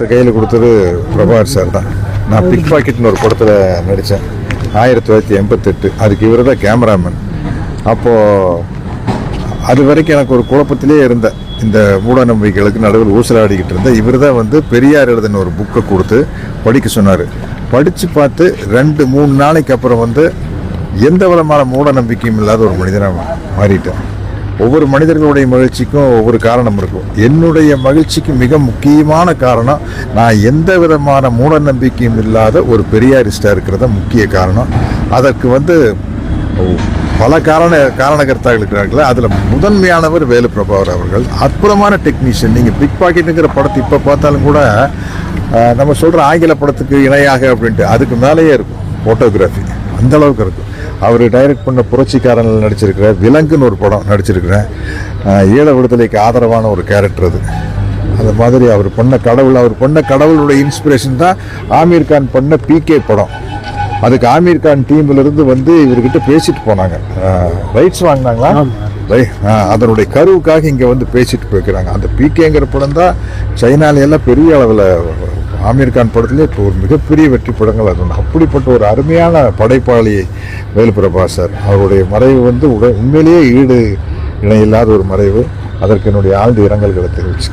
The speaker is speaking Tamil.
கையில் கொடுத்தது பிரபாகர் சார் தான். நான் பிக் பாக்கெட்னு ஒரு படத்தில் நடித்தேன் ஆயிரத்தி தொள்ளாயிரத்தி எண்பத்தெட்டு. அதுக்கு இவர் தான் கேமராமேன் அப்போது அது வரைக்கும் எனக்கு ஒரு குழப்பத்திலே இருந்தேன் இந்த மூட நம்பிக்கைகளுக்கு நடுவில் ஊசலாடிக்கிட்டு இருந்தேன் இவர் தான் வந்து பெரியார் எழுதின ஒரு புக்கை கொடுத்து படிக்க சொன்னார். படித்து பார்த்து ரெண்டு மூணு நாளைக்கு அப்புறம் வந்து எந்த விதமான மூட நம்பிக்கையும் இல்லாத ஒரு மனிதனாக மாறிட்டேன் ஒவ்வொரு மனிதர்களுடைய மகிழ்ச்சிக்கும் ஒவ்வொரு காரணம் இருக்கும். என்னுடைய மகிழ்ச்சிக்கு மிக முக்கியமான காரணம் நான் எந்த விதமான மூட நம்பிக்கையும் இல்லாத ஒரு பெரியாரிஸ்டாக இருக்கிறது முக்கிய காரணம். அதற்கு வந்து பல காரண காரணகர்த்தாக்கள் இருக்கிறார்கள் அதில் முதன்மையானவர் வேலு பிரபாகர் அவர்கள். அற்புதமான டெக்னீஷியன் நீங்கள் பிக் பாக்கெட்டுங்கிற படத்தை இப்போ பார்த்தாலும் கூட நம்ம சொல்கிற ஆங்கில படத்துக்கு இணையாக அப்படின்ட்டு அதுக்கு மேலேயே இருக்கும் ஃபோட்டோகிராஃபி அந்த அளவுக்கு இருக்கும். அவர் டைரக்ட் பண்ண புரட்சிக்காரனில் நடிச்சிருக்கிறார் விலங்குன்னு ஒரு படம் நடிச்சிருக்கிறேன். ஈழ விடுதலைக்கு ஆதரவான ஒரு கேரக்டர் அது. அந்த மாதிரி அவர் பண்ண கடவுள் அவர் பண்ண கடவுளுடைய இன்ஸ்பிரேஷன் தான் ஆமீர் கான் பண்ண பிகே படம். அதுக்கு ஆமீர் கான் டீம்ல இருந்து வந்து இவர்கிட்ட பேசிட்டு போனாங்க. ரைட்ஸ் வாங்கினாங்களா? அதனுடைய கருவுக்காக இங்கே வந்து பேசிட்டு போய்க்கிறாங்க. அந்த பிகேங்கிற படம் தான் சைனால எல்லாம் பெரிய அளவில் ஆமீர் கான் படத்திலே இப்போ ஒரு மிகப்பெரிய வெற்றி படங்கள் அது ஒன்று அப்படிப்பட்ட ஒரு அருமையான படைப்பாளி வேலுபிரபா சார். அவருடைய மறைவு வந்து உட- உண்மையிலேயே ஈடு இணையில்லாத ஒரு மறைவு. அதற்கு என்னுடைய ஆழ்ந்த இரங்கல்களை தெரிவிச்சு